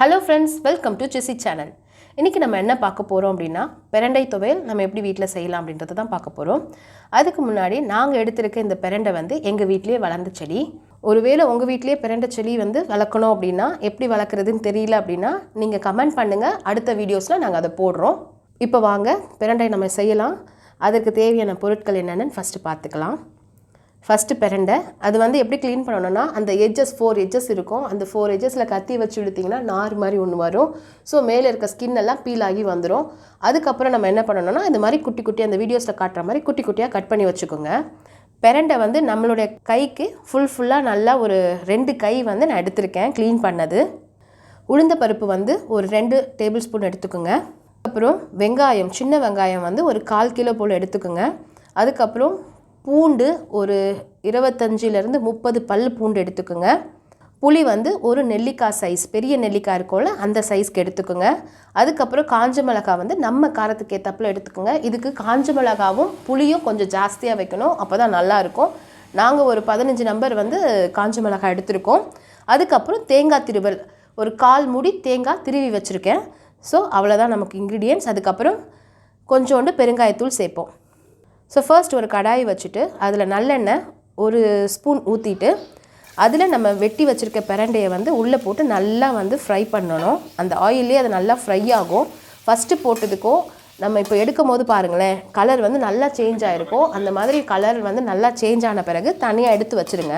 Hello friends welcome to செசி channel இன்றைக்கி நம்ம என்ன பார்க்க போகிறோம் அப்படின்னா பிரண்டை துவையல் நம்ம எப்படி வீட்டில் செய்யலாம் அப்படின்றத தான் பார்க்க போகிறோம் அதுக்கு முன்னாடி நாங்கள் எடுத்திருக்க இந்த பிரண்டை வந்து எங்கள் வீட்டிலேயே வளர்ந்த செடி. ஒருவேளை உங்கள் வீட்டிலே பிரண்டை செடி வந்து வளர்க்கணும் அப்படின்னா எப்படி வளர்க்குறதுன்னு தெரியல அப்படின்னா நீங்கள் கமெண்ட் பண்ணுங்கள் அடுத்த வீடியோஸில் நாங்கள் அதை போடுறோம். இப்போ வாங்க பிரண்டை நம்ம செய்யலாம். அதற்கு தேவையான பொருட்கள் என்னென்னு ஃபஸ்ட்டு பார்த்துக்கலாம். ஃபஸ்ட்டு பெரண்டை. அது வந்து எப்படி க்ளீன் பண்ணணும்னா அந்த எட்ஜஸ் ஃபோர் எட்ஜஸ் இருக்கும். அந்த ஃபோர் எட்ஜஸில் கத்தி வச்சு இழுத்திங்கன்னா நார் மாதிரி ஒன்று வரும். ஸோ மேலே இருக்க ஸ்கின் எல்லாம் பீல் ஆகி வந்துடும் அதுக்கப்புறம் நம்ம என்ன பண்ணணும்னா இந்த மாதிரி குட்டி குட்டி அந்த வீடியோஸில் காட்டுற மாதிரி குட்டி குட்டியாக கட் பண்ணி வச்சுக்கோங்க. பெரண்டை வந்து நம்மளுடைய கைக்கு ஃபுல் ஃபுல்லாக நல்லா ஒரு ரெண்டு கை வந்து நான் எடுத்திருக்கேன் க்ளீன் பண்ணது. உளுந்த பருப்பு வந்து ஒரு ரெண்டு டேபிள் ஸ்பூன் எடுத்துக்கோங்க. அப்புறம் வெங்காயம் சின்ன வெங்காயம் வந்து ஒரு கால் கிலோ போல் எடுத்துக்கோங்க. அதுக்கப்புறம் பூண்டு ஒரு இருபத்தஞ்சிலேருந்து முப்பது பல் பூண்டு எடுத்துக்கோங்க. புளி வந்து ஒரு நெல்லிக்காய் சைஸ் பெரிய நெல்லிக்காய் இருக்கோம்ல அந்த சைஸ்க்கு எடுத்துக்கோங்க. அதுக்கப்புறம் காஞ்ச மிளகாய் வந்து நம்ம காரத்துக்கு ஏற்றப்பில் எடுத்துக்கோங்க. இதுக்கு காஞ்ச மிளகாவும் புளியும் கொஞ்சம் ஜாஸ்தியாக வைக்கணும் அப்போ தான் நல்லாயிருக்கும் நாங்கள் ஒரு பதினஞ்சு நம்பர் வந்து காஞ்ச மிளகாய் எடுத்திருக்கோம். அதுக்கப்புறம் தேங்காய் திருவல் ஒரு கால் முடி தேங்காய் திருவி வச்சுருக்கேன். ஸோ அவ்வளோதான் நமக்கு இன்க்ரீடியன்ஸ் அதுக்கப்புறம் கொஞ்சோண்டு பெருங்காயத்தூள் சேர்ப்போம். ஸோ ஃபர்ஸ்ட் ஒரு கடாய் வச்சுட்டு அதில் நல்லெண்ணெய் ஒரு ஸ்பூன் ஊற்றிட்டு அதில் நம்ம வெட்டி வச்சுருக்க பிரண்டையை வந்து உள்ளே போட்டு நல்லா வந்து ஃப்ரை பண்ணணும். அந்த ஆயிலே அது நல்லா ஃப்ரை ஆகும். ஃபஸ்ட்டு போட்டதுக்கும் நம்ம இப்போ எடுக்கும் போது பாருங்களேன் கலர் வந்து நல்லா சேஞ்ச் ஆகிருக்கும் அந்த மாதிரி கலர் வந்து நல்லா சேஞ்ச் ஆன பிறகு தனியாக எடுத்து வச்சுருங்க.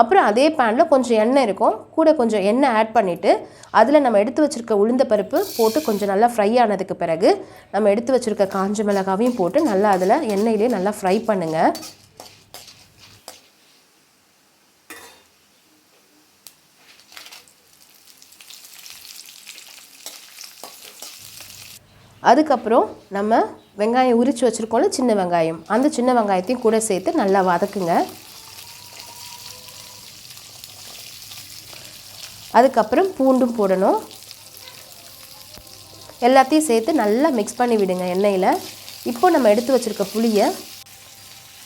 அப்புறம் அதே பேனில் கொஞ்சம் எண்ணெய் இருக்கும். கூட கொஞ்சம் எண்ணெய் ஆட் பண்ணிவிட்டு அதில் நம்ம எடுத்து வச்சுருக்க உளுந்த பருப்பு போட்டு கொஞ்சம் நல்லா ஃப்ரை ஆனதுக்கு பிறகு நம்ம எடுத்து வச்சுருக்க காஞ்ச மிளகாவையும் போட்டு நல்லா அதில் எண்ணெயிலே நல்லா ஃப்ரை பண்ணுங்கள் அதுக்கப்புறம் நம்ம வெங்காயம் உரித்து வச்சுருக்கோம்ல சின்ன வெங்காயம். அந்த சின்ன வெங்காயத்தையும் கூட சேர்த்து நல்லா வதக்குங்க. அதுக்கப்புறம் பூண்டும் போடணும். எல்லாத்தையும் சேர்த்து நல்லா மிக்ஸ் பண்ணி விடுங்க எண்ணெயில். இப்போ நம்ம எடுத்து வச்சுருக்க புளியை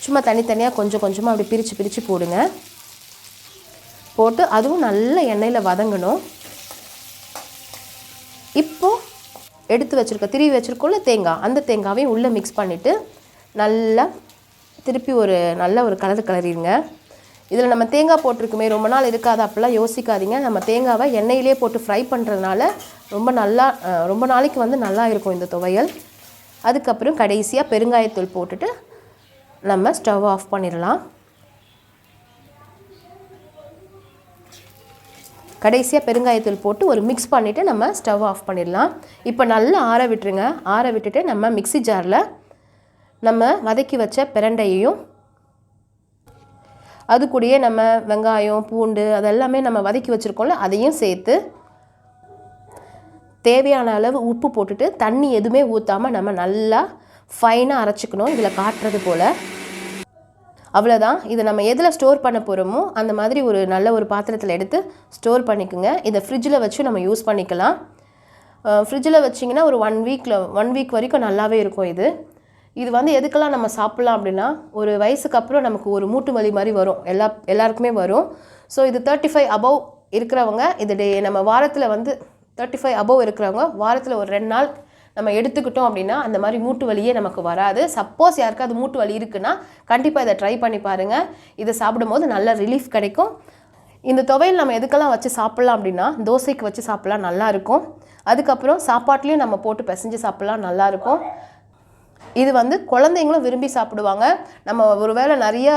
சும்மா தனித்தனியாக கொஞ்சம் கொஞ்சமாக அப்படி பிரித்து பிரித்து போடுங்க. போட்டு அதுவும் நல்ல எண்ணெயில் வதங்கணும். இப்போது எடுத்து வச்சுருக்க திருவி வச்சுருக்கோம்ல தேங்காய் அந்த தேங்காவையும் உள்ளே மிக்ஸ் பண்ணிவிட்டு நல்லா திருப்பி ஒரு நல்ல ஒரு கலர் கலரிடுங்க இதில் நம்ம தேங்காய் போட்டிருக்குமே ரொம்ப நாள் இருக்காது அப்படிலாம் யோசிக்காதீங்க. நம்ம தேங்காவை எண்ணெயிலே போட்டு ஃப்ரை பண்ணுறதுனால ரொம்ப நல்லா ரொம்ப நாளைக்கு வந்து நல்லா இருக்கும் இந்த துவையல். அதுக்கப்புறம் கடைசியாக பெருங்காயத்தூள் போட்டுட்டு நம்ம ஸ்டவ் ஆஃப் பண்ணிடலாம். கடைசியாக பெருங்காயத்தூள் போட்டு ஒரு மிக்ஸ் பண்ணிவிட்டு நம்ம ஸ்டவ் ஆஃப் பண்ணிடலாம். இப்போ நல்லா ஆற விட்டுருங்க. ஆற விட்டுட்டு நம்ம மிக்சி ஜாரில் நம்ம வதக்கி வச்ச பிரண்டையையும் அது கூடயே நம்ம வெங்காயம் பூண்டு அதெல்லாமே நம்ம வதக்கி வச்சுருக்கோம்ல அதையும் சேர்த்து தேவையான அளவு உப்பு போட்டுட்டு தண்ணி எதுவுமே ஊற்றாமல் நம்ம நல்லா ஃபைனாக அரைச்சிக்கணும். இதில் காட்டுறது போல். அவ்வளோதான் இதை நம்ம எதில் ஸ்டோர் பண்ண போகிறோமோ அந்த மாதிரி ஒரு நல்ல ஒரு பாத்திரத்தில் எடுத்து ஸ்டோர் பண்ணிக்கோங்க. இதை ஃப்ரிட்ஜில் வச்சு நம்ம யூஸ் பண்ணிக்கலாம். ஃப்ரிட்ஜில் வச்சிங்கன்னா ஒரு ஒன் வீக்கில் ஒன் வீக் வரைக்கும் நல்லாவே இருக்கும் இது. இது வந்து எதுக்கெல்லாம் நம்ம சாப்பிட்லாம் அப்படின்னா ஒரு வயசுக்கு அப்புறம் நமக்கு ஒரு மூட்டு வலி மாதிரி வரும். எல்லா எல்லாருக்குமே வரும். ஸோ இது தேர்ட்டி ஃபைவ் அபவ் இருக்கிறவங்க இது டே நம்ம வாரத்தில் வந்து தேர்ட்டி ஃபைவ் அபவ் இருக்கிறவங்க வாரத்தில் ஒரு ரெண்டு நாள் நம்ம எடுத்துக்கிட்டோம் அப்படின்னா அந்த மாதிரி மூட்டு வலியே நமக்கு வராது. சப்போஸ் யாருக்காவது மூட்டு வலி இருக்குன்னா கண்டிப்பாக இதை ட்ரை பண்ணி பாருங்கள் இதை சாப்பிடும்போது நல்ல ரிலீஃப் கிடைக்கும். இந்த துவையல் நம்ம எதுக்கெல்லாம் வச்சு சாப்பிட்லாம் அப்படின்னா தோசைக்கு வச்சு சாப்பிட்லாம் நல்லாயிருக்கும் அதுக்கப்புறம் சாப்பாட்லேயும் நம்ம போட்டு பிசைஞ்சு சாப்பிட்லாம் நல்லாயிருக்கும் இது வந்து குழந்தைங்களும் விரும்பி சாப்பிடுவாங்க. நம்ம ஒரு வேளை நிறைய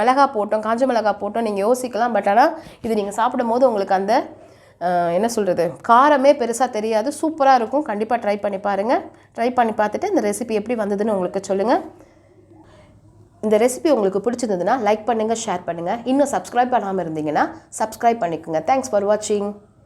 மிளகா போட்டோம் காஞ்ச மிளகா போட்டோம் நீங்கள் யோசிக்கலாம். பட் ஆனால் இது நீங்கள் சாப்பிடும் போது உங்களுக்கு அந்த என்ன சொல்கிறது காரமே பெருசாக தெரியாது. சூப்பராக இருக்கும். கண்டிப்பாக ட்ரை பண்ணி பாருங்கள் ட்ரை பண்ணி பார்த்துட்டு இந்த ரெசிபி எப்படி வந்ததுன்னு உங்களுக்கு சொல்லுங்கள் இந்த ரெசிபி உங்களுக்கு பிடிச்சிருந்ததுன்னா லைக் பண்ணுங்கள் ஷேர் பண்ணுங்கள் இன்னும் சப்ஸ்கிரைப் பண்ணாமல் இருந்தீங்கன்னா சப்ஸ்கிரைப் பண்ணிக்கோங்க. தேங்க்ஸ் ஃபார் வாட்சிங்